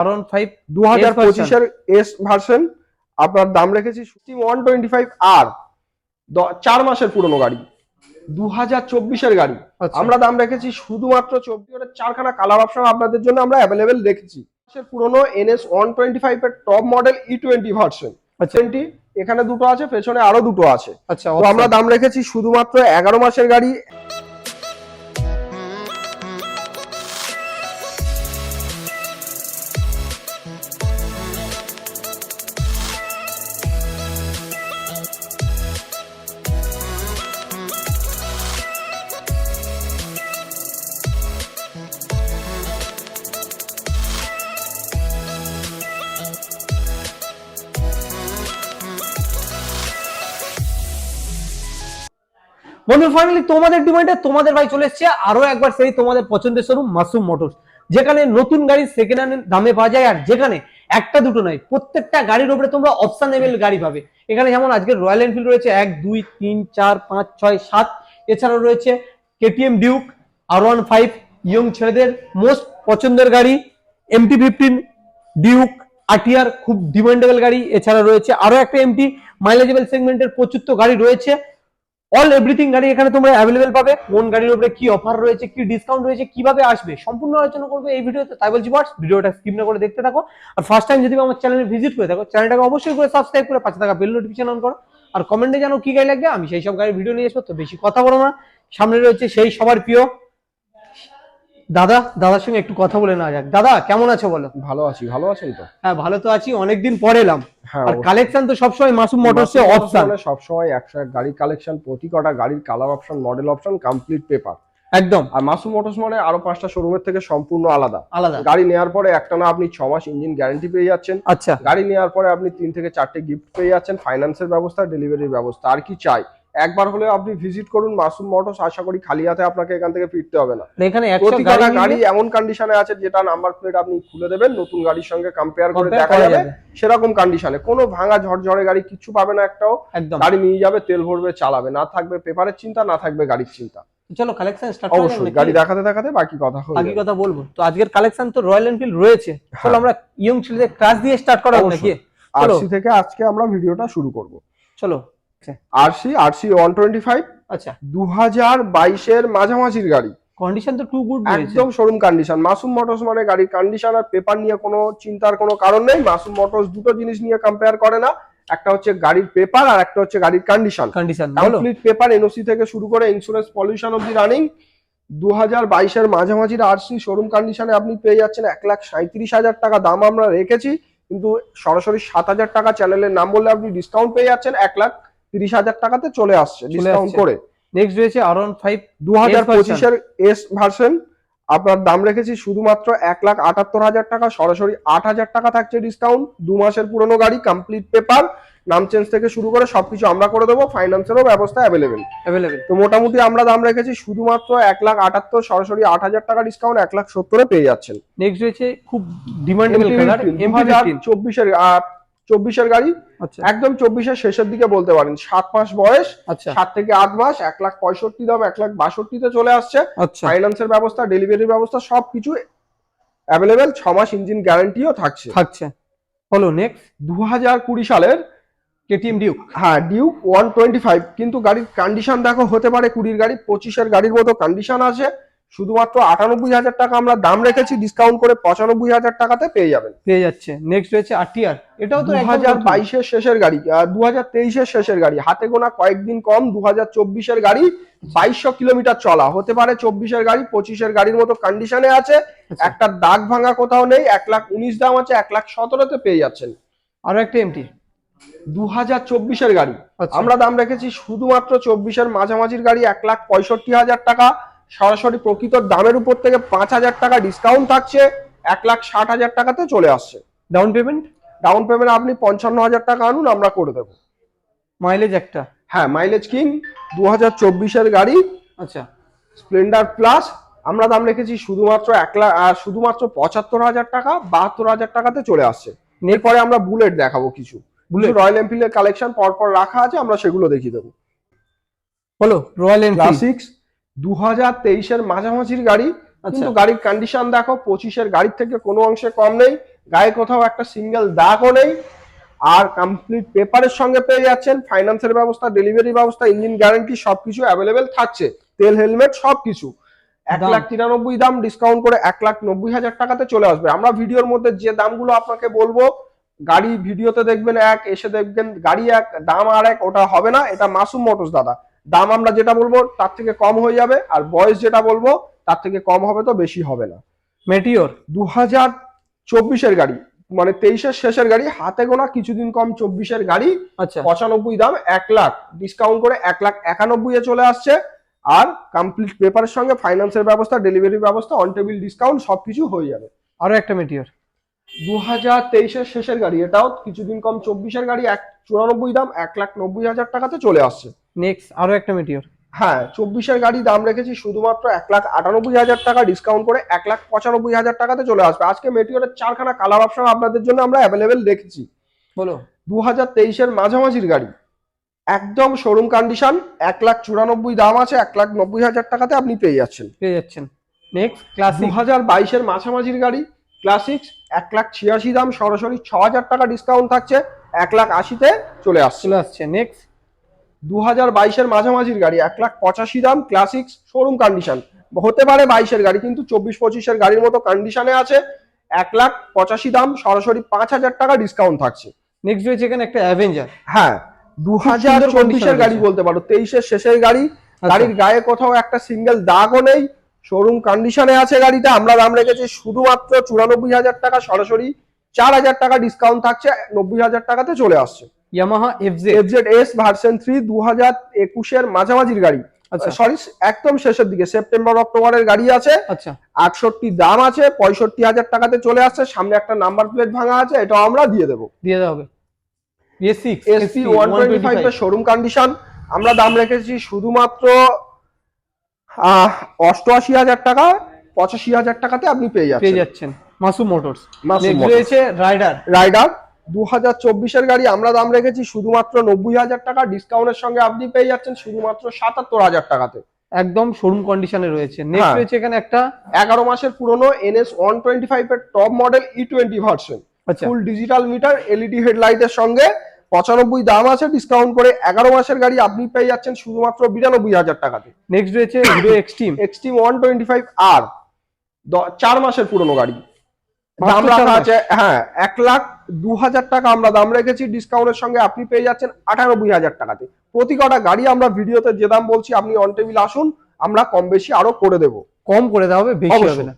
কারণ ফাইভ দু হাজার পঁচিশের এস ভার্সন আপনার দাম রেখেছি ওয়ান টোয়েন্টি ফাইভ আর চার মাসের পুরনো গাড়ি দু হাজার চব্বিশের গাড়ি। আচ্ছা। আমরা দাম রেখেছি শুধুমাত্র চব্বিশ চারখানা কালার অপশন আপনাদের জন্য আমরা অ্যাভেলেবেল রেখেছি। মাসের পুরনো এনএস ওয়ান টোয়েন্টি ফাইভ এর top model E twenty version আচ্ছা। টোয়েন্টি এখানে দুটো আছে পেছনে আরও দুটো আছে। আচ্ছা আমরা দাম রেখেছি শুধুমাত্র এগারো মাসের গাড়ি। বন্ধু ফাইনালি তোমাদের ডিমান্ডে তোমাদের ভাই চলে এসছে। আরও একবার সেই তোমাদের পছন্দের শোরুম মাসুম মোটরস যেখানে নতুন গাড়ি সেকেন্ড হ্যান্ড দামে পাওয়া যায়, আর যেখানে একটা দুটো নয়, প্রত্যেকটা গাড়ির উপরে তোমরা অপশন গাড়ি পাবে। এখানে যেমন আজকে রয়্যাল এনফিল্ড রয়েছে এক, দুই, তিন, চার, পাঁচ, ছয়, সাত। এছাড়াও রয়েছে কেটিএম ডিউক আর ওয়ান ফাইভ ইয়ং ছেলেদের মোস্ট পছন্দের গাড়ি এমটি ফিফটিন ডিউক আটিয়ার খুব ডিমান্ডেবল গাড়ি। এছাড়া রয়েছে আরও একটা এমটি মাইলেজেবল সেগমেন্টের প্রচুর গাড়ি রয়েছে। অল এভরিথিং গাড়ি এখানে তোমরা অ্যাভেলেবেল পাবে। কোন গাড়ির উপরে কি অফার রয়েছে, কি ডিসকাউন্ট রয়েছে, কীভাবে আসবে, সম্পূর্ণ আলোচনা করবে এই ভিডিওতে। তাই বলছি বাস ভিডিওটা স্কিপ না করে দেখতে থাকো। আর ফার্স্ট টাইম যদি আমার চ্যানেলে ভিজিট করে থাকো চ্যানেলটাকে অবশ্যই করে সাবস্ক্রাইব করে পাশে থাকা বেল নোটিফিকেশন অন করো। আর কমেন্টে জানো কি গাড়ি লাগবে, আমি সেই সব গাড়ির ভিডিও নিয়ে আসব, তো বেশি কথা বলো না। সামনে রয়েছে সেই সবার প্রিয় দাদা দাদার সঙ্গে একটু কথা বলে নেওয়া যাক। দাদা কেমন আছো বলো? ভালো আছি ভালো আছেন তো। হ্যাঁ ভালো তো আছি অনেকদিন পরে এলাম। হ্যাঁ আর কালেকশন তো সবসময় মাসুম মোটরস মোটরসে অপশন সব সময় একশো এক গাড়ি কালেকশন প্রতি কটা গাড়ির colour option model option complete paper একদম। আর মাসুম মোটরস মানে আরও পাঁচটা শোরুমের থেকে সম্পূর্ণ আলাদা। আলাদা। গাড়ি নেওয়ার পরে একটা না আপনি ছ মাস ইঞ্জিন গ্যারান্টি পেয়ে যাচ্ছেন। আচ্ছা। গাড়ি নেওয়ার পরে আপনি তিন থেকে চারটে গিফট পেয়ে যাচ্ছেন। ফাইন্যান্সের ব্যবস্থা ডেলিভারির ব্যবস্থা। আর কি চাই? একবার হলেও আপনি ভিজিট করুন মাসুম মোটরস আশা করি খালি হাতে আপনাকে এখান থেকে ফিরতে হবে না। এখানে গাড়ি এমন কন্ডিশনে আছে যেটা নাম্বার প্লেট আপনি খুলে দেবেন নতুন গাড়ির সঙ্গে কম্পেয়ার করে দেখা যাবে। সেরকম কন্ডিশনে কোনো ভাঙা ঝড়ঝড়ে গাড়ি কিছু পাবে না একটাও। গাড়ি নিয়ে যাবে তেল ভরবে চালাবে। না থাকবে পেপারের চিন্তা না থাকবে গাড়ির চিন্তা। চলো কালেকশন স্টার্ট অবশ্যই গাড়ি দেখাতে দেখাতে বাকি কথা হয়ে বাকি কথা বলব। তো আজকের কালেকশন তো রয়্যাল এনফিল্ড রয়েছে। চলো হ্যাঁ। আমরা ইয়ং ছেলেদের ক্লাস দিয়ে স্টার্ট করা নাকি। চলো। আরসি থেকে আজকে আমরা ভিডিওটা শুরু করব। চলো। RC RC one twenty five আচ্ছা। দু হাজার বাইশের মাঝামাঝির গাড়ি। কন্ডিশন তো টু গুড একদম শোরুম কন্ডিশন মাসুম মোটরস মানে গাড়ির কন্ডিশন আর পেপার নিয়ে কোনো চিন্তার কোনো কারণ নেই। মাসুম মোটরস দুটো জিনিস নিয়ে কম্পেয়ার করে না। একটা হচ্ছে গাড়ির পেপার আর একটা হচ্ছে গাড়ির condition condition complete paper NOC থেকে শুরু করে ইন্স্যুরেন্স পলিউশন অব্দি রানিং দু হাজার বাইশের মাঝামাঝির আরসি শোরুম কন্ডিশনে আপনি পেয়ে যাচ্ছেন এক লাখ সাঁত্রিশ হাজার টাকা দাম আমরা রেখেছি। কিন্তু সরাসরি সাত হাজার টাকা চ্যানেলের নাম বললে আপনি ডিসকাউন্ট পেয়ে যাচ্ছেন। এক লাখ তিরিশ হাজার টাকাতে চলে আসছে ডিসকাউন্ট করে। নেক্সট রয়েছে আর ওয়ান ফাইভ দু হাজার পঁচিশের এস ভার্সন আপনার দাম রেখেছি শুধুমাত্র এক লাখ আটাত্তর হাজার টাকা সরাসরি আট হাজার টাকা থাকছে ডিসকাউন্ট দু মাসের পুরনো গাড়ি কমপ্লিট পেপার নাম চেঞ্জ থেকে শুরু করে সবকিছু আমরা করে দেবো ফাইন্যান্সেরও ব্যবস্থা অ্যাভেলেবেল অ্যাভেলেবেল তো মোটামুটি আমরা দাম রেখেছি শুধুমাত্র এক লাখ আটাত্তর সরাসরি আট হাজার টাকা ডিসকাউন্ট এক লাখ সত্তরে পেয়ে যাচ্ছেন। নেক্সট রয়েছে খুব ডিমান্ডেবল কালার চব্বিশের চব্বিশের গাড়ি আচ্ছা। একদম চব্বিশের শেষের দিকে বলতে পারেন। সাত মাস বয়স আচ্ছা। সাত থেকে আট মাস এক লাখ পঁয়ষট্টি দাম এক লাখ বাষট্টিতে চলে আসছে। আচ্ছা। ফাইন্যান্সের ব্যবস্থা ডেলিভারির ব্যবস্থা সবকিছু অ্যাভেলেবেল ছ মাস ইঞ্জিন গ্যারান্টিও থাকছে। থাকছে। হলো নেক্সট দু হাজার কুড়ি সালের কেটিএম ডিউক হ্যাঁ ডিউক ওয়ান টোয়েন্টি ফাইভ কিন্তু গাড়ির কন্ডিশন দেখো হতে পারে কুড়ির গাড়ি পঁচিশের গাড়ির মতো কন্ডিশন আছে। শুধুমাত্র আটানব্বই হাজার টাকা আমরা দাম রেখেছি ডিসকাউন্ট করে পঁচানব্বই হাজার টাকাতে পেয়ে যাবেন। পেয়ে যাচ্ছে। নেক্সট রয়েছে আরটিআর এটাও তো দু হাজার বাইশের শেষের গাড়ি দু হাজার তেইশের শেষের গাড়ি। হাতে গোনা কয়েকদিন কম দু হাজার চব্বিশের গাড়ি বাইশশো কিলোমিটার চলা। হতে পারে চব্বিশের গাড়ি পঁচিশের গাড়ির মতো কন্ডিশনে আছে। আচ্ছা। একটা দাগ ভাঙা কোথাও নেই এক লাখ উনিশ দাম আছে এক লাখ সতেরোতে পেয়ে যাচ্ছেন। আরও একটা এমটি দু হাজার চব্বিশের গাড়ি। আচ্ছা। আমরা দাম রেখেছি শুধুমাত্র চব্বিশের মাঝামাঝির গাড়ি এক লাখ পঁয়ষট্টি হাজার টাকা। সরাসরি প্রকৃত দামের উপর থেকে পাঁচ হাজার টাকা ডিসকাউন্ট থাকছে এক লাখ ষাট হাজার টাকাতে চলে আসছে। ডাউন পেমেন্ট ডাউন পেমেন্ট আপনি পঞ্চান্ন হাজার টাকা আনুন আমরা করে দেবো। মাইলেজ একটা? হ্যাঁ মাইলেজ কিং দু হাজার চব্বিশের গাড়ি আচ্ছা। স্প্লেন্ডার প্লাস আমরা দাম রেখেছি শুধুমাত্র এক লাখ শুধুমাত্র পঁচাত্তর হাজার টাকা বাহাত্তর হাজার টাকাতে চলে আসছে। এরপরে আমরা বুলেট দেখাবো কিছু। বুলেট রয়্যাল এনফিল্ডের কালেকশন পরপর রাখা আছে আমরা সেগুলো দেখিয়ে দেবো। বলো রয়্যাল এনফিল্ড ক্লাসিক্স দু হাজার তেইশের মাঝামাঝির গাড়ি আচ্ছা। কিন্তু গাড়ির কন্ডিশন দেখো পঁচিশের গাড়ির থেকে কোনো অংশে কম নেই গায়ে কোথাও একটা সিঙ্গেল দাগও নেই আর কমপ্লিট পেপারের সঙ্গে পেয়ে যাচ্ছেন ফাইন্যান্সের ব্যবস্থা ডেলিভারি ব্যবস্থা ইঞ্জিন গ্যারান্টি সবকিছু অ্যাভেলেবেল থাকছে তেল হেলমেট সবকিছু। এক লাখ তিরানব্বই দাম ডিসকাউন্ট করে এক লাখ নব্বই হাজার টাকাতে চলে আসবে। আমরা ভিডিওর মধ্যে যে দামগুলো আপনাকে বলব গাড়ি ভিডিওতে দেখবেন এক এসে দেখবেন গাড়ি এক দাম আর এক ওটা হবে না এটা মাসুম মোটরস দাদা। দাম আমরা যেটা বলব তার থেকে কম হয়ে যাবে আর বয়স যেটা বলব তার থেকে কম হবে তো বেশি হবে না। মেটিওর দু হাজার চব্বিশের গাড়ি মানে তেইশের শেষের গাড়ি হাতে গোনা কিছুদিন কম চব্বিশের গাড়ি আচ্ছা। পঁচানব্বই দাম এক লাখ। ডিসকাউন্ট করে এক লাখ একানব্বই এ চলে আসছে। আর কমপ্লিট পেপারের সঙ্গে ফাইন্যান্সের ব্যবস্থা ডেলিভারি ব্যবস্থা অন টেবিল ডিসকাউন্ট সবকিছু হয়ে যাবে। আরও একটা মেটিওর দু হাজার তেইশের শেষের গাড়ি এটাও কিছুদিন কম চব্বিশের গাড়ি এক চুরানব্বই দাম এক লাখ নব্বই হাজার টাকাতে চলে আসছে। নেক্সট আরও একটা মেটিওর হ্যাঁ চব্বিশের গাড়ি দাম রেখেছি শুধুমাত্র এক লাখ আটানব্বই হাজার টাকা ডিসকাউন্ট করে এক লাখ পঁচানব্বই হাজার টাকাতে চলে আসবে। আজকে মেটিওরের চারখানা কালার অপশন আপনাদের জন্য আমরা অ্যাভেলেবেল রেখেছি বলো। দু হাজার তেইশের মাঝামাঝির গাড়ি। একদম শোরুম কন্ডিশন এক লাখ চুরানব্বই দাম আছে এক লাখ নব্বই হাজার টাকাতে আপনি পেয়ে যাচ্ছেন। পেয়ে যাচ্ছেন। নেক্সট দু ক্লাসিক হাজার বাইশের মাঝামাঝির গাড়ি ক্লাসিক্স এক লাখ ছিয়াশি দাম সরাসরি ছ হাজার টাকা ডিসকাউন্ট থাকছে এক লাখ আশিতে চলে আসছে। চলে আসছে। নেক্সট দু হাজার বাইশের মাঝামাঝির গাড়ি এক লাখ পঁচাশি দাম ক্লাসিক শোরুম কন্ডিশন হতে পারে বাইশের গাড়ি কিন্তু চব্বিশ পঁচিশের গাড়ির মতো কন্ডিশনে আছে। এক লাখ পঁচাশি দাম সরাসরি পাঁচ হাজার টাকা ডিসকাউন্ট থাকছে। নেক্সট রয়েছে এখানে একটা অ্যাভেঞ্জার হ্যাঁ দু হাজার চব্বিশের গাড়ি বলতে পারো তেইশের শেষের গাড়ি গাড়ির গায়ে কোথাও একটা সিঙ্গেল দাগও নেই। শোরুম কন্ডিশনে আছে গাড়িটা আমরা দাম রেখেছি শুধুমাত্র চুরানব্বই হাজার টাকা সরাসরি চার হাজার টাকা ডিসকাউন্ট থাকছে নব্বই হাজার টাকাতে চলে আসছে। Yamaha FJ FZ S version three দু হাজার একুশের মাঝামাঝির গাড়ি। আচ্ছা। সরি একদম শেষের দিকে সেপ্টেম্বর অক্টোবরের গাড়ি আছে। আচ্ছা। আটষট্টি দাম আছে পঁয়ষট্টি হাজার টাকাতে চলে আসছে সামনে একটা নাম্বার প্লেট ভাঙা আছে এটাও আমরা দিয়ে দেবো। দিয়ে দেওয়া হবে। S six SP one twenty five এর শোরুম কন্ডিশন আমরা দাম রেখেছি শুধুমাত্র অষ্টআশি হাজার টাকা পঁচাশি হাজার টাকাতে আপনি পেয়ে পেয়ে যাচ্ছেন। যাচ্ছেন। মাসুম মোটরস। রয়েছে রাইডার রাইডার দু হাজার চব্বিশের গাড়ি আমরা দাম রেখেছি শুধুমাত্র নব্বই হাজার টাকা। ডিসকাউন্টের সঙ্গে আপনি পেয়ে যাচ্ছেন শুধুমাত্র সাতাত্তর হাজার টাকাতে। একদম শোরুম কন্ডিশনে রয়েছে। নেক্সট হ্যাঁ। রয়েছে এখানে একটা এগারো মাসের পুরনো এনএস ওয়ান টোয়েন্টি ফাইভ এর top model E twenty version full digital meter LED হেডলাইটের সঙ্গে পঁচানব্বই দাম আছে ডিসকাউন্ট করে এগারো মাসের গাড়ি আপনি পেয়ে যাচ্ছেন শুধুমাত্র বিরানব্বই হাজার টাকাতে। নেক্সট রয়েছে Hero Xtreme Xtreme one twenty five আর চার মাসের পুরনো গাড়ি। দাম রাখা আছে হ্যাঁ এক লাখ দু হাজার টাকা আমরা দাম রেখেছি ডিসকাউন্টের সঙ্গে আপনি পেয়ে যাচ্ছেন আটানব্বই হাজার টাকাতে। প্রতি কটা গাড়ি আমরা ভিডিওতে যে দাম বলছি আপনি অন টেবিল আসুন আমরা কম বেশি আরও করে দেবো। কম করে দেওয়া হবে বেশি হবে না।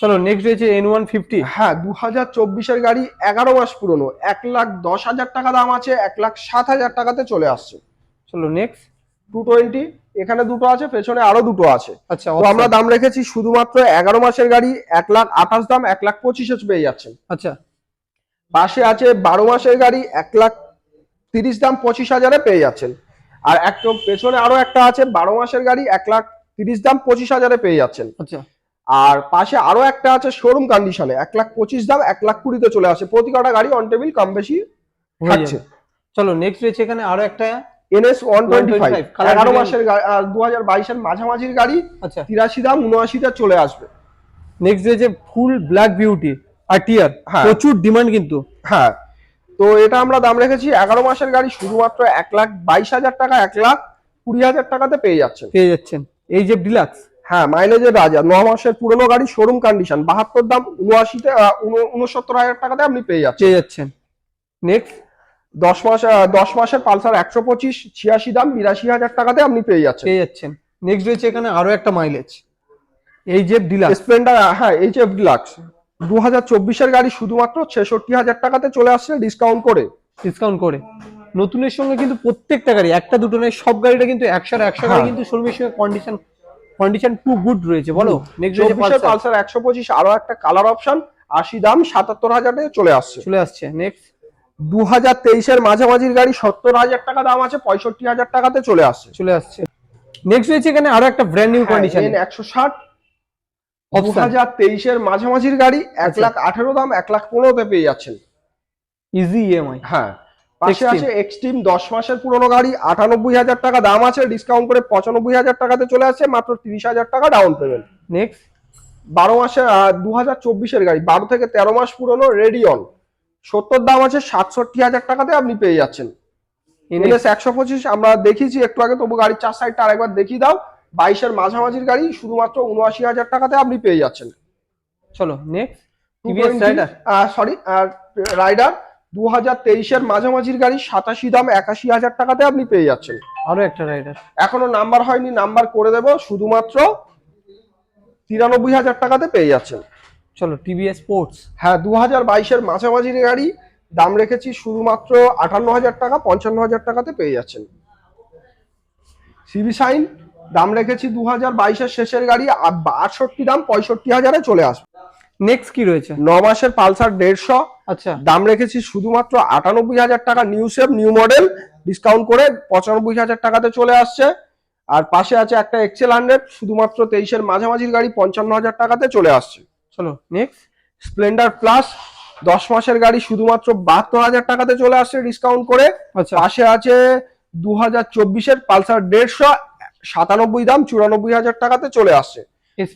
চলো নেক্সট রয়েছে এন ওয়ান ফিফটি হ্যাঁ দু হাজার চব্বিশের গাড়ি এগারো মাস পুরনো এক লাখ দশ হাজার টাকা দাম আছে এক লাখ সাত হাজার টাকাতে চলে আসছে। চলো নেক্সট টু টোয়েন্টি এখানে দুটো আছে পেছনে আরও দুটো আছে। আচ্ছা তো আমরা দাম রেখেছি শুধুমাত্র এগারো মাসের গাড়ি এক লাখ আঠাশ দাম এক লাখ পঁচিশে পেয়ে যাচ্ছেন। আচ্ছা। পাশে আছে বারো মাসের গাড়ি এক লাখ তিরিশ দাম পঁচিশ হাজারে পেয়ে যাচ্ছেন। আর একদম পেছনে আরও একটা আছে বারো মাসের গাড়ি এক লাখ তিরিশ দাম পঁচিশ হাজারে পেয়ে যাচ্ছেন। আচ্ছা। আর পাশে আরও একটা আছে শোরুম কন্ডিশনে এক লাখ পঁচিশ দাম এক লাখ কুড়িতে চলে আসে। প্রতি কটা গাড়ি অন টেবিল কম বেশি চলো নেক্সট রয়েছে এখানে আরও একটা NS one twenty five 125 colour এগারো। মাসের দু হাজার বাইশের মাঝামাঝির গাড়ি আচ্ছা। তিরাশি দাম উনআশিতে চলে আসবে। নেক্সট রয়েছে ফুল ব্ল্যাক বিউটি আর টিয়ার হ্যাঁ। প্রচুর ডিমান্ড কিন্তু। হ্যাঁ। তো এটা আমরা দাম রেখেছি এগারো মাসের গাড়ি শুধুমাত্র এক লাখ বাইশ হাজার টাকা এক লাখ কুড়ি হাজার টাকাতে পেয়ে যাচ্ছেন। পেয়ে যাচ্ছেন। এই যে ডিলাক্স হ্যাঁ মাইলেজের রাজা ন মাসের পুরনো গাড়ি শোরুম কন্ডিশন বাহাত্তর দাম উনআশিতে উনসত্তর হাজার টাকাতে আপনি পেয়ে যাচ্ছেন। পেয়ে যাচ্ছেন। নেক্সট দশ মাস দশ মাসের পালসার একশো পঁচিশ ছিয়াশি দাম বিরাশি হাজার টাকাতে আপনি পেয়ে যাচ্ছেন। পেয়ে যাচ্ছেন। নেক্সট রয়েছে এখানে আরও একটা মাইলেজ এই যে ডিলাক্স স্প্লেন্ডার হ্যাঁ এইচ এফ ডিলাক্স দু হাজার চব্বিশের গাড়ি শুধুমাত্র ছেষট্টি হাজার টাকাতে চলে আসছে ডিসকাউন্ট করে। ডিসকাউন্ট করে। নতুনের সঙ্গে কিন্তু প্রত্যেকটা গাড়ি একটা দুটো নয় সব গাড়িটা কিন্তু একশো একশো গাড়ি হ্যাঁ। কিন্তু শোরুমের সঙ্গে কন্ডিশন কন্ডিশন টু গুড রয়েছে বলো? নেক্সট রয়েছে পালসার। একশো পঁচিশ আরও একটা কালার অপশন আশি দাম সাতাত্তর হাজারে চলে আসছে। চলে আসছে। নেক্সট দু হাজার তেইশের মাঝামাঝির গাড়ি সত্তর হাজার টাকা দাম আছে পঁয়ষট্টি হাজার টাকাতে চলে আসছে। চলে আসছে। নেক্সট রয়েছে এখানে আরও একটা ব্র্যান্ড নিউ কন্ডিশন একশো ষাট দু হাজার তেইশের মাঝামাঝির গাড়ি এক আচ্ছা। লাখ আঠেরো দাম এক লাখ পনেরোতে পেয়ে যাচ্ছেন। ইজি ইএমআই হ্যাঁ পাশে। আছে এক্সট্রিম দশ মাসের পুরনো গাড়ি আটানব্বই হাজার টাকা দাম আছে ডিসকাউন্ট করে পঁচানব্বই হাজার টাকাতে চলে আসছে মাত্র তিরিশ হাজার টাকা ডাউন পেমেন্ট নেক্সট বারো মাসে দু হাজার চব্বিশের গাড়ি বারো থেকে তেরো মাস পুরনো রেডিয়ন সত্তর দাম আছে সাতষট্টি হাজার টাকাতে আপনি পেয়ে যাচ্ছেন। এনএস একশো পঁচিশ আমরা দেখিয়েছি একটু আগে তবু গাড়ির চার সাইডটা আরেকবার দেখিয়ে দাও। বাইশের মাঝামাঝির গাড়ি শুধুমাত্র উনআশি হাজার টাকাতে আপনি পেয়ে যাচ্ছেন। চলো নেক্সট সরি রাইডার দু হাজার তেইশের মাঝামাঝির গাড়ি সাতাশি দাম একাশি হাজার টাকাতে আপনি পেয়ে যাচ্ছেন। আরও একটা রাইডার এখনও নাম্বার হয়নি নাম্বার করে দেব। শুধুমাত্র তিরানব্বই হাজার টাকাতে পেয়ে যাচ্ছেন। চলো টিভিএস স্পোর্টস হ্যাঁ দু হাজার বাইশের মাঝামাঝির গাড়ি দাম রেখেছি শুধুমাত্র আটান্ন হাজার টাকা পঞ্চান্ন হাজার টাকাতে পেয়ে যাচ্ছেন। সিবি সাইন দাম রেখেছি দু হাজার বাইশের শেষের গাড়ি আটষট্টি দাম পঁয়ষট্টি হাজারে চলে আসবে। নেক্সট কি রয়েছে? ন মাসের পালসার দেড়শো আচ্ছা। দাম রেখেছি শুধুমাত্র আটানব্বই হাজার টাকা new shape new model discount করে পঁচানব্বই হাজার টাকাতে চলে আসছে। আর পাশে আছে একটা এক্সেল হান্ড্রেড শুধুমাত্র তেইশের মাঝামাঝির গাড়ি পঞ্চান্ন হাজার টাকাতে চলে আসছে। চলো নেক্সট স্প্লেন্ডার প্লাস দশ মাসের গাড়ি শুধুমাত্র বাহাত্তর হাজার টাকাতে চলে আসছে ডিসকাউন্ট করে। আচ্ছা। পাশে আছে দু হাজার চব্বিশের পালসার দেড়শো সাতানব্বই দাম চুরানব্বই হাজার টাকাতে চলে আসছে।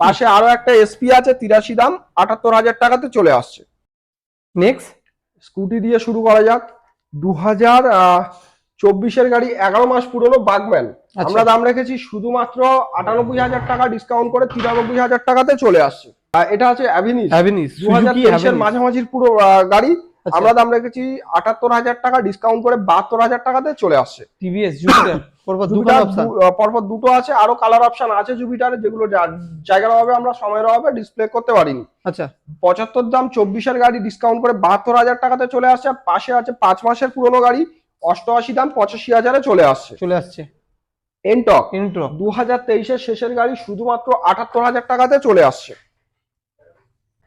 পাশে আরও একটা এসপি আছে তিরাশি দাম আটাত্তর হাজার টাকাতে চলে আসছে। নেক্সট স্কুটি দিয়ে শুরু করা যাক। দু হাজার চব্বিশের গাড়ি এগারো মাস পুরনো বাগম্যান। আচ্ছা। আমরা দাম রেখেছি শুধুমাত্র আটানব্বই হাজার টাকা ডিসকাউন্ট করে তিরানব্বই হাজার টাকাতে চলে আসছে। এটা হচ্ছে অ্যাভিনিস হাজার সুজুকি মাঝামাঝির পুরো গাড়ি। আচ্ছা। আমরা দাম রেখেছি আটাত্তর হাজার টাকা ডিসকাউন্ট করে বাহাত্তর হাজার টাকাতে চলে আসছে। টিভিএস জুপিটার পরপর দুটো আছে আরও কালার অপশন আছে জুপিটারে যেগুলো জায়গার অভাবে আমরা সময়ের অভাবে ডিসপ্লে করতে পারিনি। আচ্ছা। পঁচাত্তর দাম চব্বিশের গাড়ি ডিসকাউন্ট করে বাহাত্তর হাজার টাকাতে চলে আসছে পাশে আছে পাঁচ মাসের পুরনো গাড়ি অষ্টআশি দাম পঁচাশি হাজারে চলে আসছে। চলে আসছে। এনটক ইন্ট্রো দু হাজার তেইশের শেষের গাড়ি শুধুমাত্র আটাত্তর হাজার টাকাতে চলে আসছে।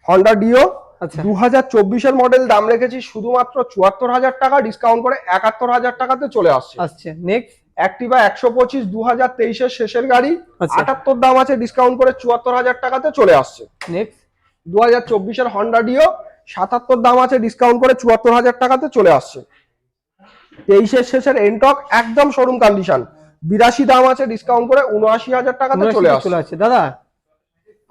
হন্ডা ডিও আচ্ছা। দু হাজার চব্বিশের মডেল দাম রেখেছি শুধুমাত্র চুয়াত্তর হাজার টাকা ডিসকাউন্ট করে একাত্তর হাজার টাকাতে চলে আসছে। আসছে। নেক্সট অ্যাক্টিভা একশো পঁচিশ দু হাজার তেইশের শেষের গাড়ি আচ্ছা। আটাত্তর দাম আছে ডিসকাউন্ট করে চুয়াত্তর হাজার টাকাতে চলে আসছে। নেক্সট দু হাজার চব্বিশের হন্ডা ডিও সাতাত্তর দাম আছে ডিসকাউন্ট করে চুয়াত্তর হাজার টাকাতে চলে আসছে। তেইশের শেষের এনটক একদম শোরুম কন্ডিশন বিরাশি দাম আছে ডিসকাউন্ট করে উনআশি হাজার টাকাতে চলে আসছে। দাদা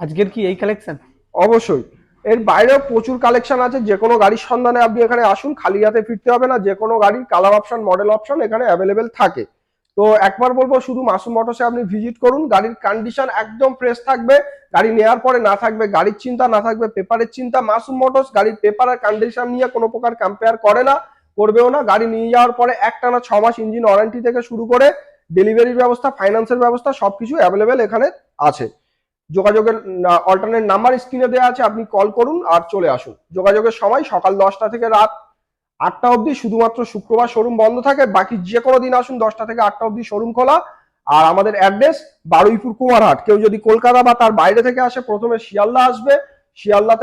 আজকের কি এই কালেকশন অবশ্যই। এর বাইরেও প্রচুর কালেকশন আছে, যে কোনো গাড়ির সন্ধানে আপনি এখানে আসুন, খালি হাতে ফিরতে হবে না, যে কোনো গাড়ির কালার অপশন মডেল অপশন এখানে অ্যাভেলেবেল থাকে। তো একবার বলব, শুধু মাসুম মোটরসে আপনি ভিজিট করুন, গাড়ির কন্ডিশন একদম ফ্রেশ থাকবে, গাড়ি নেওয়ার পরে না থাকবে, গাড়ির চিন্তা না থাকবে পেপারের চিন্তা, মাসুম মোটরস গাড়ির পেপার আর কন্ডিশন নিয়ে কোনো প্রকার কম্পেয়ার করে না, করবেও না, গাড়ি নিয়ে যাওয়ার পরে একটানা ছ মাস ইঞ্জিন ওয়ারেন্টি থেকে শুরু করে ডেলিভারির ব্যবস্থা ফাইন্যান্সের ব্যবস্থা, সবকিছু অ্যাভেলেবেল এখানে আছে। যোগাযোগের অল্টারনেট নাম্বার স্ক্রিনে দেওয়া আছে, আপনি কল করুন আর চলে আসুন। যোগাযোগের সময় সকাল দশটা থেকে রাত আটটা অবধি শুধুমাত্র শুক্রবার শোরুম বন্ধ থাকে। বাকি যে কোনো দিন আসুন দশটা থেকে আটটা অবধি শোরুম খোলা। আর আমাদের অ্যাড্রেস বারুইপুর কুমারহাট। কেউ যদি কলকাতা বা তার বাইরে থেকে আসে, প্রথমে শিয়ালদা আসবে। শিয়ালদা